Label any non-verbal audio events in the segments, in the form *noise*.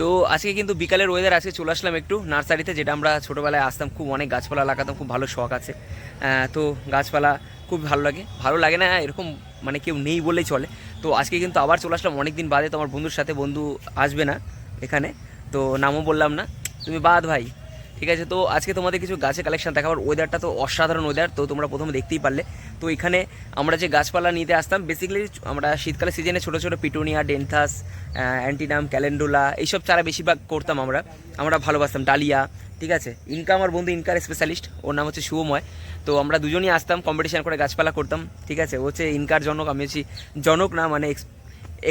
তো আজকে কিন্তু বিকালের ওয়েদার আজকে চলে আসলাম একটু নার্সারিতে, যেটা আমরা ছোটোবেলায় আসতাম। খুব অনেক গাছপালা লাগাতাম, খুব ভালো শখ আছে। তো গাছপালা খুব ভালো লাগে। ভালো লাগে না, এরকম মানে কেউ নেই বলেই চলে। তো আজকে কিন্তু আবার চলে আসলাম অনেক দিন বাদে তোমার বন্ধুর সাথে, বন্ধু আসবে না এখানে। তো নামও বললাম না। তুমি বাদ ভাই। ঠিক আছে, তো আজকে তোমাদের কিছু গাছের কালেকশন দেখাবার ওয়েদারটা তো অসাধারণ ওয়েদার তো তোমরা প্রথমে দেখতেই পারলে। তো এখানে আমরা যে গাছপালা নিতে আসতাম বেসিক্যালি আমরা শীতকালের সিজনে ছোটো ছোটো পিটোনিয়া ডেন্থাস অ্যান্টিনাম ক্যালেন্ডোলা এইসব চারা বেশিরভাগ করতাম আমরা। আমরা ভালোবাসতাম, ডালিয়া, ঠিক আছে? ইনকা আমার বন্ধু ইনকার স্পেশালিস্ট ওর নাম হচ্ছে শুভময়। তো আমরা দুজনই আসতাম কম্পিটিশান করে গাছপালা করতাম, ঠিক আছে? ও হচ্ছে ইনকার জনক, আমি হচ্ছি জনক না মানে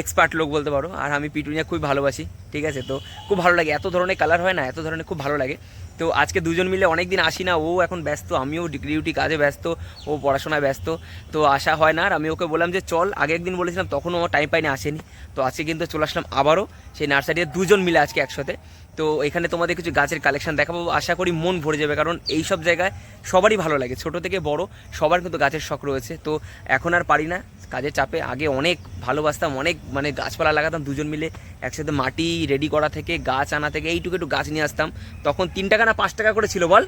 এক্সপার্ট লোক বলতে পারো। আর আমি পিটুনিয়া খুবই ভালোবাসি, ঠিক আছে? তো খুব ভালো লাগে। এত ধরনের কালার হয় না, এত ধরনের খুব ভালো লাগে। তো আজকে দুজন মিলে অনেক দিন আসি না, ও এখন ব্যস্ত, আমিও ডিউটি কাজে ব্যস্ত, ও পড়াশোনায় ব্যস্ত। তো আসা হয় না, আর আমি ওকে বললাম যে, চল, আগে একদিন বলেছিলাম, তখনও ও টাইম পাইনি, আসেনি। তো আজকে কিন্তু চলে আসলাম আবারও, সেই নার্সারিতে দুজন মিলে আজকে একসাথে। তো এখানে তোমাদের কিছু গাছের কালেকশন দেখাবো, আশা করি মন ভরে যাবে, কারণ এই সব জায়গায় সবারই ভালো লাগে। ছোট থেকে বড় সবার কিন্তু গাছের শখ রয়েছে। তো এখন আর পারি না কাজের চাপে আগে অনেক ভালোবাসতাম, অনেক মানে গাছপালা লাগাতাম দুজন মিলে, একসাথে মাটি রেডি করা থেকে, গাছ আনা থেকে, এইটুকু একটু গাছ নিয়ে আসতাম। তখন তিন টাকা না পাঁচ টাকা করে ছিল বল?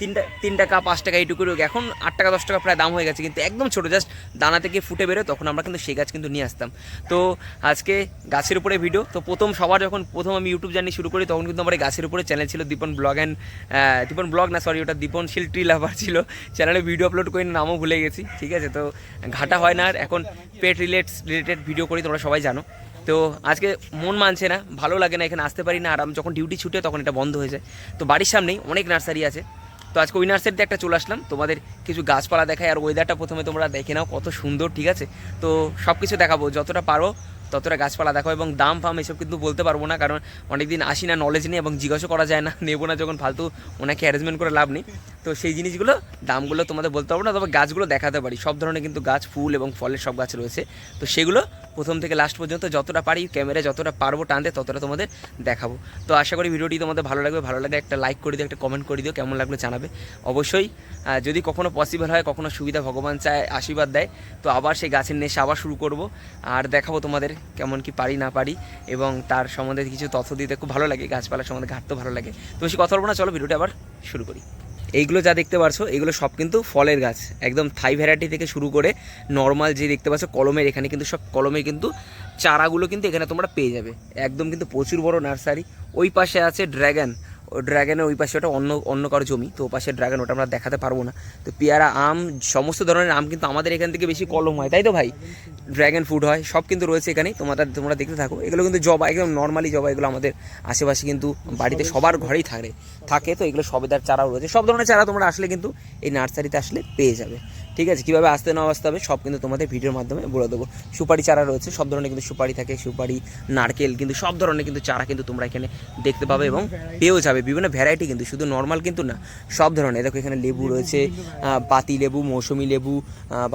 তিনটা তিন টাকা পাঁচ টাকা এইটুকু এখন আট টাকা, দশ টাকা প্রায় দাম হয়ে গেছে, কিন্তু একদম ছোটো জাস্ট দানা থেকে ফুটে বেরোয়, তখন আমরা কিন্তু সেই গাছ কিন্তু নিয়ে আসতাম। তো আজকে গাছের উপরে ভিডিও তো প্রথম সবার যখন প্রথম আমি ইউটিউব জার্নি শুরু করি, তখন কিন্তু আমার গাছের উপরে চ্যানেল ছিল Dipan blog and Dipan blog না সরি ওটা দীপন শিল ট্রি লাভার ছিল চ্যানেলে ভিডিও আপলোড করে, নামও ভুলে গেছি, ঠিক আছে? তো ঘাটা হয় না আর এখন পেট রিলেটস রিলেটেড ভিডিও করি, তোমরা সবাই জানো। তো আজকে মন মানছে না, ভালো লাগে না, এখানে আসতে পারি না, আর আমি যখন ডিউটি ছুটে, তখন এটা বন্ধ হয়ে যায়। তো বাড়ির সামনেই অনেক নার্সারি আছে। তো আজকে ওই নার্সারিতে একটা চলে আসলাম। তোমাদের কিছু গাছপালা দেখায় আর ওয়েদারটা প্রথমে তোমরা দেখে নাও কত সুন্দর, ঠিক আছে? তো সব কিছু দেখাবো, যতটা পারো ততটা গাছপালা দেখো এবং দাম ফাম এসব কিন্তু বলতে পারব না, কারণ অনেকদিন আসি না নলেজ নেই এবং জিজ্ঞাসা করা যায় না, *laughs* নেব না যখন ফালতু ওনাকে অ্যারেঞ্জমেন্ট করে লাভ নেই। তো সেই জিনিসগুলো, দামগুলো তোমাদের বলতে পারব না, তবে গাছগুলো দেখাতে পারি। সব ধরনের কিন্তু গাছ, ফুল এবং ফলের সব গাছ রয়েছে। তো সেগুলো প্রথম থেকে লাস্ট পর্যন্ত যতটা পারি ক্যামেরায় যতটা পারব টানতে ততটা তোমাদের দেখাবো। তো আশা করি ভিডিওটি তোমাদের ভালো লাগবে, ভালো লাগে একটা লাইক করে দিও, একটা কমেন্ট করে দিও, কেমন লাগল জানাবে। অবশ্যই যদি কখনো পসিবল হয়, কখনো সুবিধা ভগবান চায়, আশীর্বাদ দেয়, তো আবার সেই গাছের নেশা আবার শুরু করব, আর দেখাবো তোমাদের কেমন কি পারি, না পারি এবং তার সম্বন্ধে কিছু তথ্য দিতে খুব ভালো লাগে, গাছপালার সম্বন্ধে ঘাটতেও ভালো লাগে। তো বেশি কথা বলব না, চলো ভিডিওটা আবার শুরু করি। এইগুলো যা দেখতে পাচ্ছ এগুলো সব কিন্তু ফলের গাছ। একদম থাই ভ্যারাইটি থেকে শুরু করে নর্মাল যে দেখতে পাচ্ছ কলমের, এখানে কিন্তু সব কলমে কিন্তু চারাগুলো কিন্তু এখানে তোমরা পেয়ে যাবে। একদম কিন্তু প্রচুর বড় নার্সারি। ওই পাশে আছে ড্র্যাগন ও ড্র্যাগনের ওই পাশে ওটা অন্য অন্য কারও জমি, তো ও পাশে ড্র্যাগন ওটা আমরা দেখাতে পারব না। তো পেয়ারা, আম, সমস্ত ধরনের আম কিন্তু আমাদের এখান থেকে বেশি কলম হয়, তাই তো ভাই? ড্র্যাগন ফ্রুট হয়, সব কিন্তু রয়েছে এখানে তোমরা তোমরা দেখতে থাকো। এগুলো কিন্তু জবা, একদম নর্মালি জবা, এগুলো আমাদের আশেপাশে কিন্তু বাড়িতে সবার ঘরেই থাকে থাকে, তো এগুলো সবেদার চারাও রয়েছে। সব ধরনের চারা তোমরা আসলে কিন্তু এই নার্সারিতে আসলে পেয়ে যাবে। ঠিক আছে, কীভাবে আসতে না আসতে হবে, সব কিন্তু তোমাদের ভিডিওর মাধ্যমে বলে দেবো। সুপারি চারা রয়েছে, সব ধরনের কিন্তু সুপারি থাকে, সুপারি, নারকেল কিন্তু সব ধরনের কিন্তু চারা কিন্তু তোমরা এখানে দেখতে পাবে এবং পেয়েও যাবে। বিভিন্ন ভ্যারাইটি কিন্তু, শুধু নর্মাল কিন্তু না, সব ধরনের। দেখো এখানে লেবু রয়েছে পাতি লেবু, মৌসুমি লেবু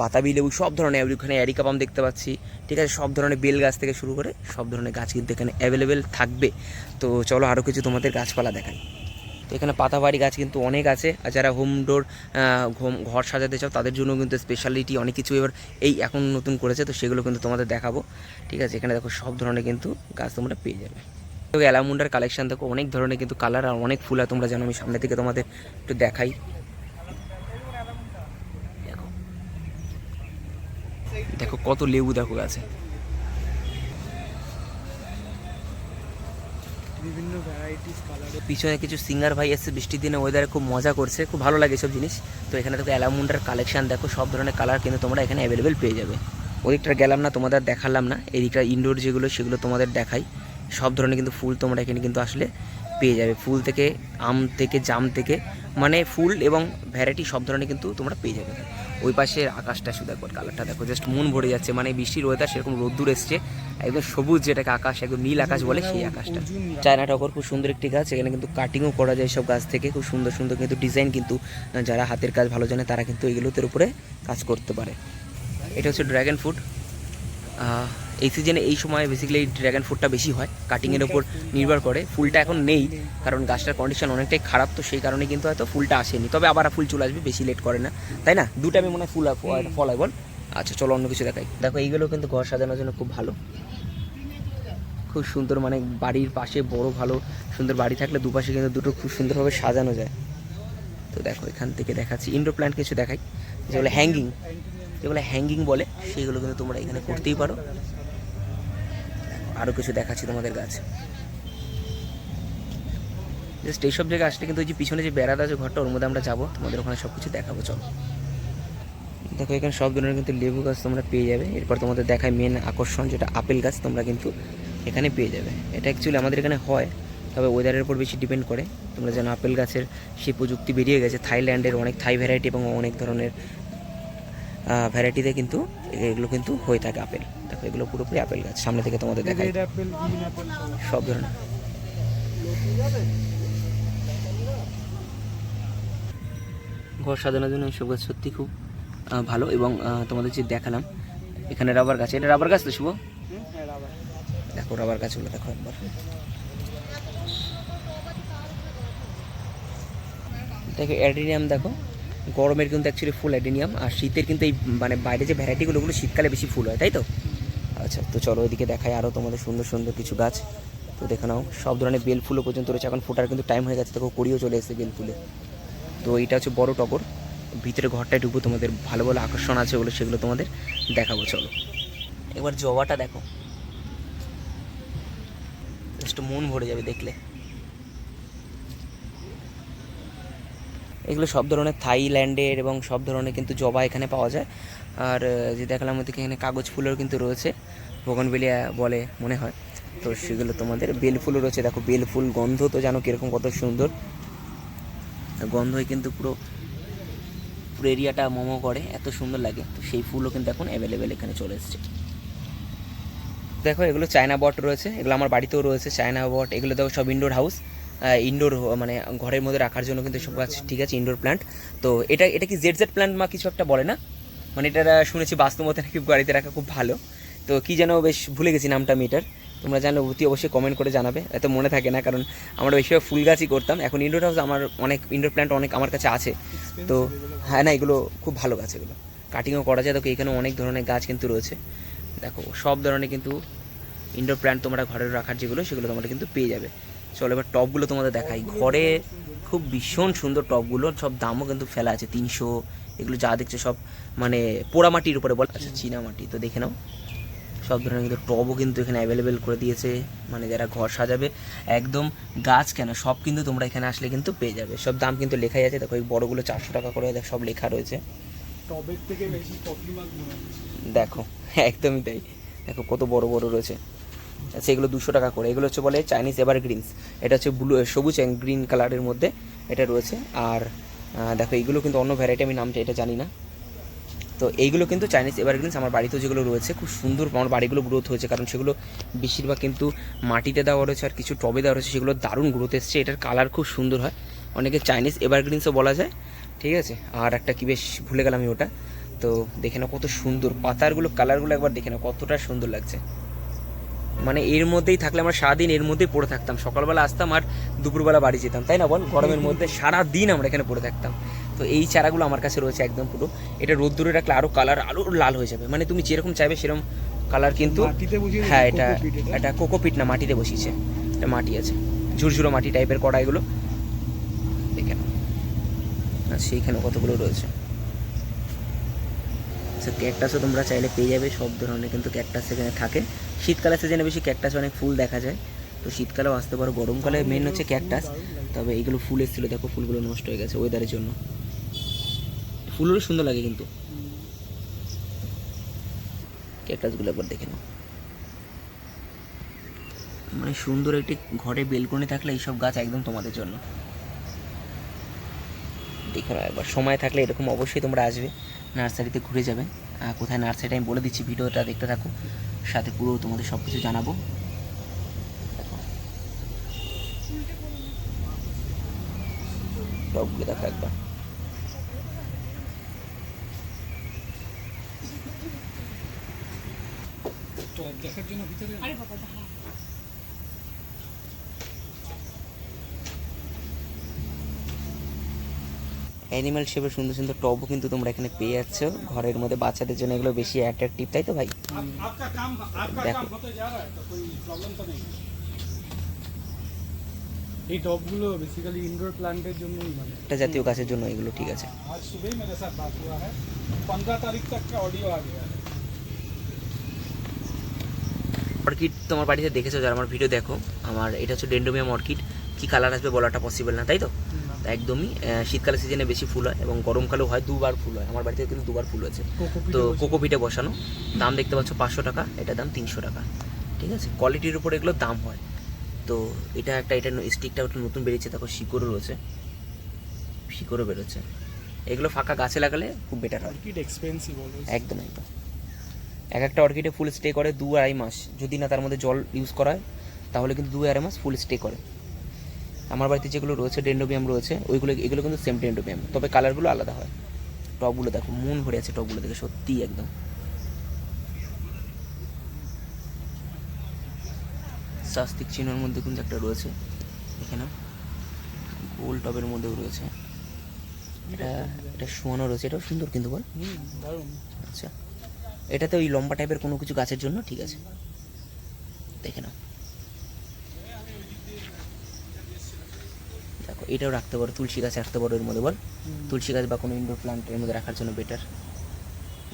বাতাবি লেবু, সব ধরনের এখানে অ্যারিকা পাম দেখতে পাচ্ছি। ঠিক আছে, সব ধরনের বেল গাছ থেকে শুরু করে সব ধরনের গাছ কিন্তু এখানে অ্যাভেলেবেল থাকবে। তো চলো আরও কিছু তোমাদের গাছপালা দেখাই। তো এখানে পাতাবাড়ি গাছ কিন্তু অনেক আছে। আর যারা হোম ডোর ঘর সাজাতে চাও, তাদের জন্য কিন্তু স্পেশালিটি অনেক কিছু এবার এই এখন নতুন করেছে, তো সেগুলো কিন্তু তোমাদের দেখাবো। ঠিক আছে, এখানে দেখো সব ধরনের কিন্তু গাছ তোমরা পেয়ে যাবে। তো অ্যালামুন্ডার কালেকশান দেখো, অনেক ধরনের কিন্তু কালার আর অনেক ফুল, আর তোমরা জানো আমি সামনে থেকে তোমাদের একটু দেখাই। দেখো দেখো কত লেবু দেখো গাছে। বিভিন্ন পিছনে কিছু সিঙ্গার ভাই এসে বৃষ্টির দিনে ওয়েদারে খুব মজা করছে, খুব ভালো লাগে সব জিনিস। তো এখানে দেখো অ্যালামুন্ডার কালেকশন দেখো সব ধরনের কালার কিন্তু তোমরা এখানে অ্যাভেলেবেল পেয়ে যাবে। ওদিকটা গেলাম না, তোমাদের দেখালাম না এদিকটা ইনডোর যেগুলো, সেগুলো তোমাদের দেখাই। সব ধরনের কিন্তু ফুল তোমরা এখানে কিন্তু আসলে পেয়ে যাবে। ফুল থেকে আম থেকে, জাম থেকে মানে ফুল এবং ভ্যারাইটি সব ধরনের কিন্তু তোমরা পেয়ে যাবে। ওই পাশের আকাশটা শুধু একবার কালারটা দেখো জাস্ট মন ভরে যাচ্ছে মানে বৃষ্টির ওয়েদার সেরকম রোদ্দুর এসছে। একদম সবুজ যেটাকে আকাশ একদম নীল আকাশ বলে সেই আকাশটা। চায়না টগর খুব সুন্দর একটি গাছ এখানে কিন্তু কাটিংও করা যায় সব গাছ থেকে। খুব সুন্দর সুন্দর কিন্তু ডিজাইন কিন্তু যারা হাতের কাজ ভালো জানে তারা কিন্তু এগুলোতে উপরে কাজ করতে পারে। এটা হচ্ছে ড্র্যাগন ফ্রুট এই সিজনে এই সময় বেসিক্যালি এই ড্র্যাগন ফ্রুটটা বেশি হয়। কাটিংয়ের ওপর নির্ভর করে। ফুলটা এখন নেই কারণ গাছটার কন্ডিশন অনেকটাই খারাপ তো সেই কারণে কিন্তু হয়তো ফুলটা আসেনি। তবে আবার ফুল চলে আসবে বেশি লেট করে না। তাই না? দুটা আমি মনে হয় ফুল ফল হয় বল। আচ্ছা চলো অন্য কিছু দেখাই। দেখো এইগুলো কিন্তু ঘর সাজানোর জন্য খুব ভালো। খুব সুন্দর মানে বাড়ির পাশে বড় ভালো সুন্দর বাড়ি থাকলে দুপাশে কিন্তু দুটো খুব সুন্দরভাবে সাজানো যায়। তো দেখো, এখান থেকে দেখাচ্ছি। ইনডোর প্ল্যান্ট কিছু দেখাই, যেগুলো হ্যাঙ্গিং যেগুলো হ্যাঙ্গিং বলে সেইগুলো কিন্তু তোমরা এখানে করতেই পারো। আরও কিছু দেখাচ্ছি তোমাদের গাছ। জাস্ট এইসব জায়গায় আসলে কিন্তু ওই যে পিছনে যে বেড়াতে আছে ঘরটা, ওর মধ্যে আমরা যাব। তোমাদের ওখানে সব কিছু দেখাবো, চলো। দেখো, এখানে সব ধরনের কিন্তু লেবু গাছ তোমরা পেয়ে যাবে। এরপর তোমাদের দেখায় মেন আকর্ষণ, যেটা আপেল গাছ, তোমরা কিন্তু এখানে পেয়ে যাবে। এটা অ্যাকচুয়ালি আমাদের এখানে হয় তবে ওয়েদারের উপর বেশি ডিপেন্ড করে। তোমরা যেন আপেল গাছের সেই প্রযুক্তি বেরিয়ে গেছে। থাইল্যান্ডের অনেক থাই ভ্যারাইটি এবং অনেক ধরনের ভ্যারাইটিতে কিন্তু এগুলো কিন্তু হয়ে থাকে আপেল। দেখো এগুলো পুরোপুরি আপেল গাছ। সামনে থেকে তোমাদের দেখাই। অ্যাপেল সব ধরনের। ঘর সাজানোর জন্য এইসব গাছ সত্যি খুব ভালো এবং তোমাদের যে দেখালাম এখানে রাবার গাছ। এটা রাবার গাছ তো শুভ? দেখো, রাবার গাছগুলো দেখো একবার। দেখো, অ্যাডিনিয়াম দেখো, গরমের কিন্তু অ্যাকচুয়ালি ফুল অ্যাডিনিয়াম, আর শীতের কিন্তু এই মানে বাইরে যে ভ্যারাইটিগুলো ওগুলো শীতকালে বেশি ফুল হয়, তাই তো? আচ্ছা তো চলো ওইদিকে দেখায় আরও তোমাদের সুন্দর সুন্দর কিছু গাছ। তো দেখে নাও, সব ধরনের বেল ফুলও পর্যন্ত রয়েছে, এখন ফোটার কিন্তু টাইম হয়ে গেছে, দেখো, কড়িও চলে এসেছে বেল ফুলে। তো এইটা হচ্ছে বড় টগর, ভিতরে ঘরটায় ঢুকবো, তোমাদের ভালো ভালো আকর্ষণ আছে ওগুলো সেগুলো তোমাদের দেখাবো, চলো। এবার জবাটা দেখো। জাস্ট মন ভরে যাবে দেখলে। এগুলো সব ধরনের থাইল্যান্ডের এবং সব ধরনের কিন্তু জবা এখানে পাওয়া যায়। আর যে দেখালাম ওদিকে এখানে কাগজ ফুলের কিন্তু রয়েছে বগনবেলিয়া বলে মনে হয়। তো সেগুলো তোমাদের, বেল ফুলও রয়েছে। দেখো বেল ফুল গন্ধ তো জানো কীরকম কত সুন্দর। গন্ধই কিন্তু পুরো পুরো এরিয়াটা মোমো করে, এত সুন্দর লাগে। তো সেই ফুলও কিন্তু এখন অ্যাভেলেবেল এখানে চলে এসছে। দেখো এগুলো চায়না বট রয়েছে এগুলো আমার বাড়িতেও রয়েছে চায়না বট এগুলো দেখো সব ইনডোর হাউস ইনডোর মানে ঘরের মধ্যে রাখার জন্য কিন্তু সব গাছ ঠিক আছে ইনডোর প্ল্যান্ট তো এটা এটা কি জেড জেড প্ল্যান্ট মা কিছু একটা বলে না? মানে এটা শুনেছি বাস্তবতে নাকি বাড়িতে রাখা খুব ভালো। তো কি যেন বেশ ভুলে গেছি নামটা আমি এটার তোমরা জানো অতি অবশ্যই কমেন্ট করে জানাবে এত মনে থাকে না কারণ আমরা বেশিরভাগ ফুল গাছই করতাম। এখন ইনডোর হাউস আমার অনেক ইনডোর প্ল্যান্ট অনেক আমার কাছে আছে। তো হ্যাঁ না এগুলো খুব ভালো গাছ এগুলো। কাটিংও করা যায় তো এখানে অনেক ধরনের গাছ কিন্তু রয়েছে। দেখো, সব ধরনের কিন্তু ইনডোর প্ল্যান্ট তোমরা ঘরে রাখার যেগুলো, সেগুলো তোমরা কিন্তু পেয়ে যাবে। চলো এবার টবগুলো তোমাদের দেখাই। ঘরে খুব ভীষণ সুন্দর টবগুলো সব দামও কিন্তু ফেলা আছে, তিনশো, এগুলো যা দেখছ সব মানে পোড়া মাটির উপরে বল আচ্ছা চীনা মাটি তো দেখে নাও, সব ধরনের কিন্তু টবও কিন্তু এখানে অ্যাভেলেবেল করে দিয়েছে মানে যারা ঘর সাজাবে, একদম গাছ কেন, সব কিন্তু তোমরা এখানে আসলে কিন্তু পেয়ে যাবে। সব দাম কিন্তু লেখাই আছে, দেখো এই বড়গুলো চারশো টাকা করে, দেখ সব লেখা রয়েছে। টবের থেকে বেশি দেখো, একদমই তাই। দেখো কত বড় বড় রয়েছে। আচ্ছা এগুলো দুশো টাকা করে। এগুলো হচ্ছে বলে চাইনিজ এভার গ্রিনস এটা হচ্ছে ব্লু সবুজ অ্যান্ড গ্রিন কালারের মধ্যে এটা রয়েছে। আর দেখো এইগুলো কিন্তু অন্য ভ্যারাইটি আমি নামটা এটা জানি না। তো এইগুলো কিন্তু চাইনিজ এভারগ্রিনস আমার বাড়িতেও যেগুলো রয়েছে, খুব সুন্দর আমার বাড়িগুলো গ্রোথ হয়েছে। কারণ সেগুলো বেশিরভাগ কিন্তু মাটিতে দেওয়া রয়েছে আর কিছু টবে দেওয়া রয়েছে, সেগুলো দারুণ গ্রোথ এসছে। এটার কালার খুব সুন্দর হয়। অনেকে চাইনিজ এভারগ্রিনসও বলা যায়। ঠিক আছে? আর একটা কি বেশ ভুলে গেলাম আমি ওটা। তো দেখে নাও কত সুন্দর। পাতারগুলো কালারগুলো একবার দেখে নাও কতটা সুন্দর লাগছে। মানে এর মধ্যেই থাকলে আমরা সারাদিন এর মধ্যেই পড়ে থাকতাম। সকালবেলা আসতাম আর দুপুরবেলা বাড়ি যেতাম তাই না বল? গরমের মধ্যে সারা দিন আমরা এখানে পড়ে থাকতাম। তো এই চারাগুলো আমার কাছে রয়েছে একদম পুরো। এটা রোদ্দুরে রাখলে আরও কালার আরও লাল হয়ে যাবে। মানে তুমি যেরকম চাইবে সেরকম কালার কিন্তু হ্যাঁ এটা এটা? কোকোপিট না মাটিতে বসিয়েছে। এটা মাটি আছে। ঝুরঝুরো মাটি টাইপের কড়া এগুলো দেখে নাও। আর সেইখানে কতগুলো রয়েছে। আচ্ছা ক্যাকটাসও তোমরা চাইলে পেয়ে যাবে, সব ধরনের কিন্তু ক্যাকটাস সেখানে থাকে। শীতকালে সিজনে বেশি ক্যাকটাস অনেক ফুল দেখা যায়। তো শীতকালেও আসতে পারো, গরমকালে মেন হচ্ছে ক্যাকটাস তবে এইগুলো ফুল এসেছিল, দেখো ফুলগুলো নষ্ট হয়ে গেছে ওয়েদারের জন্য। ফুলগুলো সুন্দর লাগে কিন্তু। ক্যাকটাসগুলো একবার দেখে নাও। মানে সুন্দর একটি ঘরে বেলকনি থাকলে এইসব গাছ একদম তোমাদের জন্য। দেখে নাও একবার। সময় থাকলে এরকম অবশ্যই তোমরা আসবে নার্সারিতে ঘুরে যাবে। কোথায় নার্সারিটা আমি বলে দিচ্ছি ভিডিওটা দেখতে থাকো সাথে পুরো তোমাদের সব কিছু জানাব। দেখো। একবার। টব দেখার জন্য ভিতরে অ্যানিমাল শেপের সুন্দর সুন্দর টবও কিন্তু তোমরা এখানে পেয়ে যাচ্ছ ঘরের মধ্যে বাচ্চাদের জন্য এগুলো বেশি অ্যাট্রাকটিভ তাই তো ভাই आपका काम आपका देखो। काम होते जा रहा है तो कोई प्रॉब्लम तो नहीं এই টবগুলো বেসিক্যালি ইনডোর প্ল্যান্টের জন্যই মানে একটা জাতীয় গাছের জন্য এগুলো ঠিক আছে आज सुबह ही मेरे साथ बात हुआ है पंद्रह तारीख तक का ऑडियो आ गया है অর্কিড তোমার বাড়িতে দেখেছো যারা আমার ভিডিও দেখো আমার এটা হচ্ছে ডেন্ডোমিয়াম অর্কিড কি কালার আসবে বলাটা পসিবল না তাই তো তা একদমই আহ, শীতকালের সিজনে বেশি ফুল হয় এবং গরমকালেও হয় দুবার ফুল হয়। আমার বাড়িতে কিন্তু দুবার ফুল কোকোপিটে তো কোকোপিটে বসানো। দাম দেখতে পাচ্ছ পাঁচশো টাকা এটা দাম তিনশো টাকা। ঠিক আছে? কোয়ালিটির উপর এগুলো দাম হয়। তো এটা একটা এটা স্টিকটা একটু নতুন বেরিয়েছে দেখো শিকড়ও রয়েছে। শিকড়ও বেরোচ্ছে। এগুলো ফাঁকা গাছে লাগালে খুব বেটার হয়। অর্কিড এক্সপেন্সিভ একদম একদম। এক একটা অর্কিডে ফুল স্টে করে দু আড়াই মাস। যদি না তার মধ্যে জল ইউজ করা হয় তাহলে কিন্তু দু আড়াই মাস ফুল স্টে করে। আমার বাড়িতে যেগুলো রয়েছে ডেন্ডোবিয়াম রয়েছে ওইগুলো এগুলো কিন্তু সেম ডেন্ডোবিয়াম। তবে কালারগুলো আলাদা হয়। টবগুলো দেখো মন ভরে আছে টবগুলো দেখে সত্যি একদম। সাস্তিক চিহ্নের মধ্যে কিন্তু একটা রয়েছে এখানে। গোল টবের মধ্যেও রয়েছে। এটা এটা শোয়ানো রয়েছে এটাও সুন্দর কিন্তু বল। আচ্ছা। এটাতে ওই লম্বা টাইপের কোনো কিছু গাছের জন্য ঠিক আছে। দেখে নাও। দেখো এটাও রাখতে পারো তুলসী গাছ রাখতে পারো এর মধ্যে বল। তুলসী গাছ বা কোনো ইনডোর প্লান্টের মধ্যে রাখার জন্য বেটার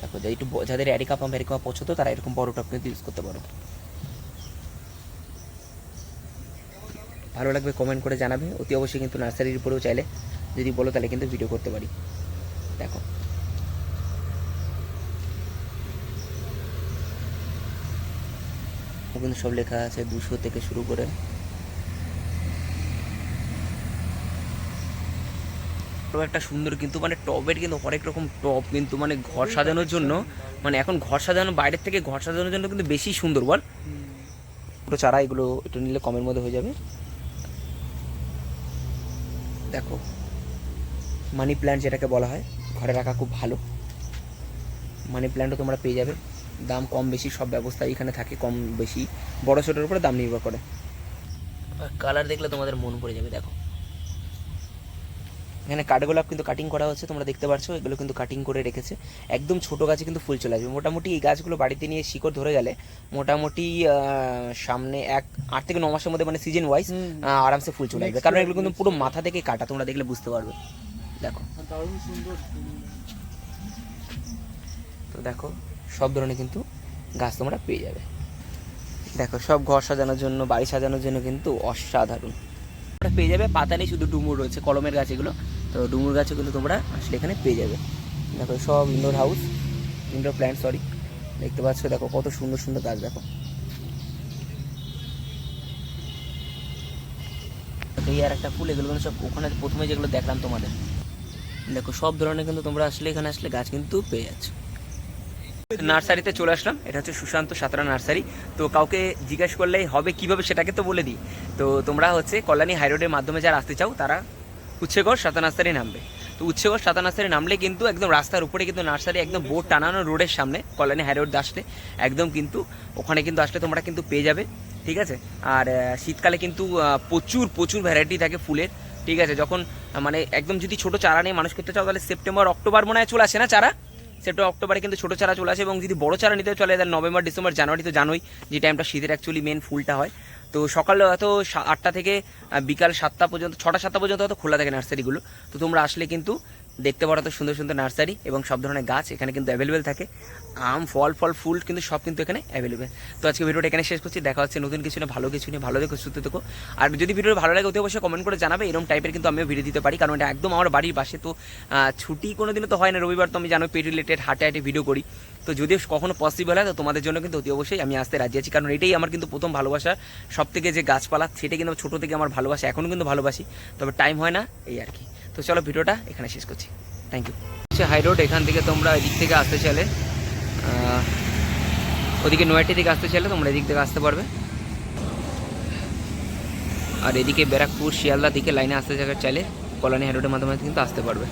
দেখো একটু যাদের অ্যারিকা পাম্প অ্যারিকা পছন্দ তারা এরকম বড় টপ কিন্তু ইউজ করতে পারো। ভালো লাগবে কমেন্ট করে জানাবে অতি অবশ্যই কিন্তু নার্সারির উপরেও চাইলে যদি বলো তাহলে কিন্তু ভিডিও করতে পারি। দেখো। কিন্তু সব লেখা আছে দুশো থেকে শুরু করে। খুব একটা সুন্দর কিন্তু মানে টবের কিন্তু হরেক রকম টব কিন্তু মানে ঘর সাজানোর জন্য মানে এখন ঘর সাজানো, বাইরের থেকে ঘর সাজানোর জন্য কিন্তু বেশি সুন্দর, বল। ছোটো চারা এগুলো একটু নিলে কমের মধ্যে হয়ে যাবে। দেখো মানি প্ল্যান্ট যেটাকে বলা হয়, ঘরে রাখা খুব ভালো। মানি প্ল্যান্টও তোমরা পেয়ে যাবে। দাম কম বেশি, সব ব্যবস্থা এখানে থাকে কম বেশি। বড় ছোটোর উপরে দাম নির্ভর করে। কালার দেখলে তোমাদের মন পড়ে যাবে, দেখো। এখানে কাঠগোলাপ কিন্তু কাটিং করা হচ্ছে তোমরা দেখতে পাচ্ছ এগুলো কিন্তু কাটিং করে রেখেছে। একদম ছোট গাছে কিন্তু ফুল চলে আসবে। মোটামুটি এই গাছগুলো বাড়িতে নিয়ে শিকড় ধরে গেলে মোটামুটি সামনে এক আট থেকে ন মাসের মধ্যে মানে সিজন ওয়াইজ আরামসে ফুল চলে আসবে। কারণ এগুলো কিন্তু পুরো মাথা থেকে কাটা তোমরা দেখলে বুঝতে পারবে। দেখো। তো দেখো সব ধরনের কিন্তু গাছ তোমরা পেয়ে যাবে। দেখো সব ঘর সাজানোর জন্য বাড়ি সাজানোর জন্য কিন্তু অসাধারণ। পেয়ে যাবে পাতা নেই শুধু ডুমুর রয়েছে কলমের গাছ এগুলো। তো ডুমুর গাছও কিন্তু তোমরা আসলে এখানে পেয়ে যাবে। দেখো, সব indoor house indoor plant sorry দেখতে পাচ্ছ, দেখো, কত সুন্দর সুন্দর গাছ, দেখো। এই আর একটা ফুল, এগুলো কিন্তু সব ওখানে প্রথমে যেগুলো দেখলাম তোমাদের। দেখো, সব ধরনের কিন্তু তোমরা আসলে এখানে আসলে গাছ কিন্তু পেয়ে যাচ্ছ। নার্সারিতে চলে আসলাম, এটা হচ্ছে সুশান্ত সাঁতরা নার্সারি। তো কাউকে জিজ্ঞেস করলেই হবে কীভাবে সেটাকে তো বলে দিই। তো তোমরা হচ্ছে কল্যাণী হাইরোডের মাধ্যমে যারা আসতে চাও, তারা উচ্ছেগড় সাতা নার্সারি নামবে। তো উচ্ছেগড় সাতা নার্সারি নামলে কিন্তু একদম রাস্তার উপরে কিন্তু নার্সারি একদম বোর্ড টানানো রোডের সামনে কল্যাণী হাইরোড আসলে একদম কিন্তু ওখানে কিন্তু আসলে তোমরা কিন্তু পেয়ে যাবে, ঠিক আছে? আর শীতকালে কিন্তু প্রচুর প্রচুর ভ্যারাইটি থাকে ফুলের, ঠিক আছে? যখন মানে একদম যদি ছোট চারা নিয়ে মানুষ করতে চাও, তাহলে সেপ্টেম্বর অক্টোবর মনে হয় চলে আসে না চারা? সেপ্টেম্বর অক্টোবরে কিন্তু ছোটো চারা চলে আসে এবং যদি বড় চারা নিতে চলে, তাহলে নভেম্বর, ডিসেম্বর, জানুয়ারি তো জানোই যে টাইমটা শীতের অ্যাকচুয়ালি মেন ফুলটা হয়। তো সকাল হয়তো আটটা থেকে বিকাল সাতটা পর্যন্ত, ছটা সাতটা পর্যন্ত হয়তো খোলা থাকে নার্সারিগুলো। তো তোমরা আসলে কিন্তু দেখতে পারো তো সুন্দর সুন্দর নার্সারি এবং সব ধরনের গাছ এখানে কিন্তু অ্যাভেলেবেল থাকে। আম, ফল ফল, ফুল কিন্তু সব কিন্তু এখানে অ্যাভেলেবেল তো আজকে ভিডিওটা এখানে শেষ করছি, দেখা হচ্ছে নতুন কিছু নিয়ে, ভালো কিছু নিয়ে, ভালো দেখো, সুস্থ থেকো। আর যদি ভিডিওটা ভালো লাগে, অতি অবশ্যই কমেন্ট করে জানাবে, এরকম টাইপের কিন্তু আমিও ভিডিও দিতে পারি, কারণ এটা একদম আমার বাড়ির পাশে। তো ছুটি কোনো দিনও তো হয় না, রবিবার তো আমি জানো পেট রিলেটেড হাটে হাটে ভিডিও করি। তো যদি কখনো পসিবল হয়, তো তোমাদের জন্য কিন্তু অতি অবশ্যই আমি আসতে রাজি আছি, কারণ এটাই আমার কিন্তু প্রথম ভালোবাসা। সব থেকে যে গাছপালা, সেটা কিন্তু ছোটো থেকে আমার ভালোবাসা এখনও কিন্তু ভালোবাসি, তবে টাইম হয় না, এই আর কি। তো চলো ভিডিওটা এখানে শেষ করছি। থ্যাংক ইউ হাই রোড এখান থেকে তোমরা এদিক থেকে আসতে চাইলে ওদিকে নয়াটি থেকে আসতে চাইলে তোমরা এদিক থেকে আসতে পারবে। আর এদিকে ব্যারাকপুর, শিয়ালদা দিকে লাইনে আসতে চাইলে কলানি হাই রোডের মাধ্যমে কিন্তু আসতে পারবে।